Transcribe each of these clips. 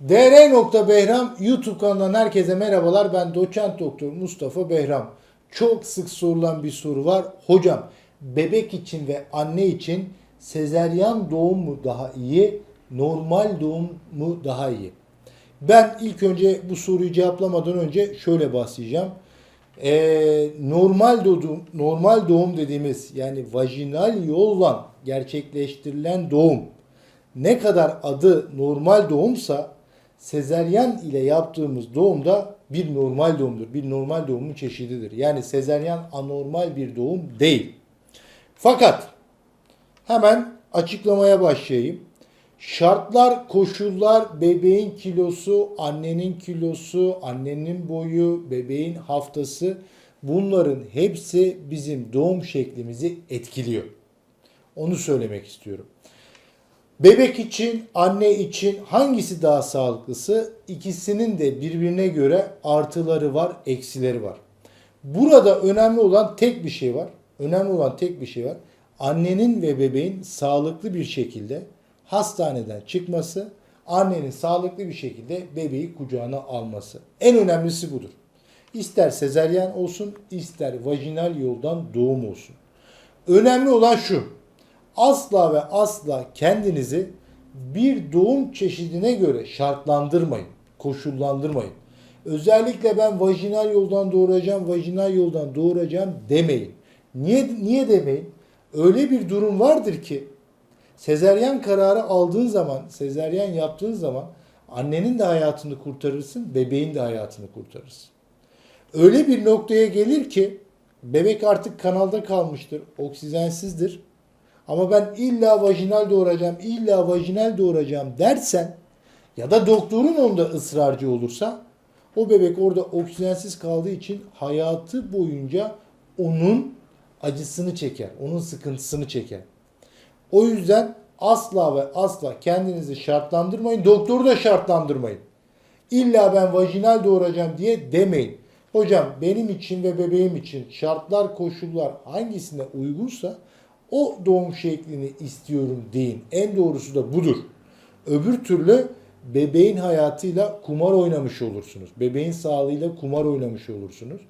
dr.behram YouTube kanalından herkese merhabalar. Ben doçent doktor Mustafa Behram. Çok sık sorulan bir soru var. Hocam bebek için ve anne için sezeryan doğum mu daha iyi, normal doğum mu daha iyi? Ben ilk önce bu soruyu cevaplamadan önce şöyle bahsedeceğim. Ee, normal doğum, normal doğum dediğimiz yani vajinal yolla gerçekleştirilen doğum ne kadar adı normal doğumsa sezeryan ile yaptığımız doğum da bir normal doğumdur. Bir normal doğumun çeşididir. Yani sezeryan anormal bir doğum değil. Fakat hemen açıklamaya başlayayım. Şartlar, koşullar, bebeğin kilosu, annenin kilosu, annenin boyu, bebeğin haftası bunların hepsi bizim doğum şeklimizi etkiliyor. Onu söylemek istiyorum. Bebek için, anne için hangisi daha sağlıklısı? İkisinin de birbirine göre artıları var, eksileri var. Burada önemli olan tek bir şey var. Önemli olan tek bir şey var. Annenin ve bebeğin sağlıklı bir şekilde hastaneden çıkması, annenin sağlıklı bir şekilde bebeği kucağına alması. En önemlisi budur. İster sezeryen olsun, ister vajinal yoldan doğum olsun. Önemli olan şu. Asla ve asla kendinizi bir doğum çeşidine göre şartlandırmayın, koşullandırmayın. Özellikle ben vajinal yoldan doğuracağım, vajinal yoldan doğuracağım demeyin. Niye niye demeyin? Öyle bir durum vardır ki sezeryen kararı aldığın zaman, sezeryen yaptığın zaman annenin de hayatını kurtarırsın, bebeğin de hayatını kurtarırsın. Öyle bir noktaya gelir ki bebek artık kanalda kalmıştır, oksijensizdir. Ama ben illa vajinal doğuracağım, illa vajinal doğuracağım dersen ya da doktorun onda ısrarcı olursa o bebek orada oksijensiz kaldığı için hayatı boyunca onun acısını çeker, onun sıkıntısını çeker. O yüzden asla ve asla kendinizi şartlandırmayın, doktoru da şartlandırmayın. İlla ben vajinal doğuracağım diye demeyin. Hocam benim için ve bebeğim için şartlar, koşullar hangisine uygunsa o doğum şeklini istiyorum deyin. En doğrusu da budur. Öbür türlü bebeğin hayatıyla kumar oynamış olursunuz. Bebeğin sağlığıyla kumar oynamış olursunuz.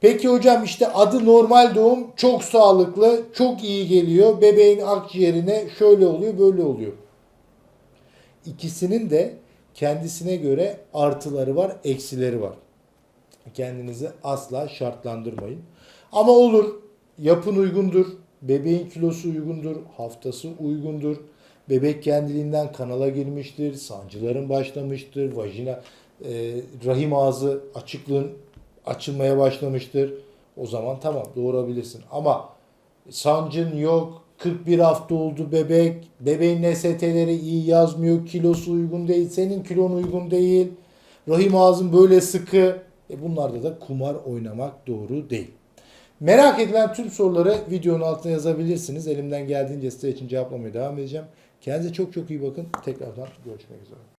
Peki hocam işte adı normal doğum çok sağlıklı, çok iyi geliyor. Bebeğin akciğerine şöyle oluyor, böyle oluyor. İkisinin de kendisine göre artıları var, eksileri var. Kendinizi asla şartlandırmayın. Ama olur, yapın uygundur, bebeğin kilosu uygundur, haftası uygundur. Bebek kendiliğinden kanala girmiştir, sancıların başlamıştır, vajina, e, rahim ağzı açıklığın açılmaya başlamıştır. O zaman tamam doğurabilirsin. Ama sancın yok, 41 hafta oldu bebek, bebeğin NST'leri iyi yazmıyor, kilosu uygun değil, senin kilon uygun değil, rahim ağzın böyle sıkı. E bunlarda da kumar oynamak doğru değil. Merak edilen tüm soruları videonun altına yazabilirsiniz. Elimden geldiğince size için cevaplamaya devam edeceğim. Kendinize çok çok iyi bakın. Tekrardan görüşmek üzere.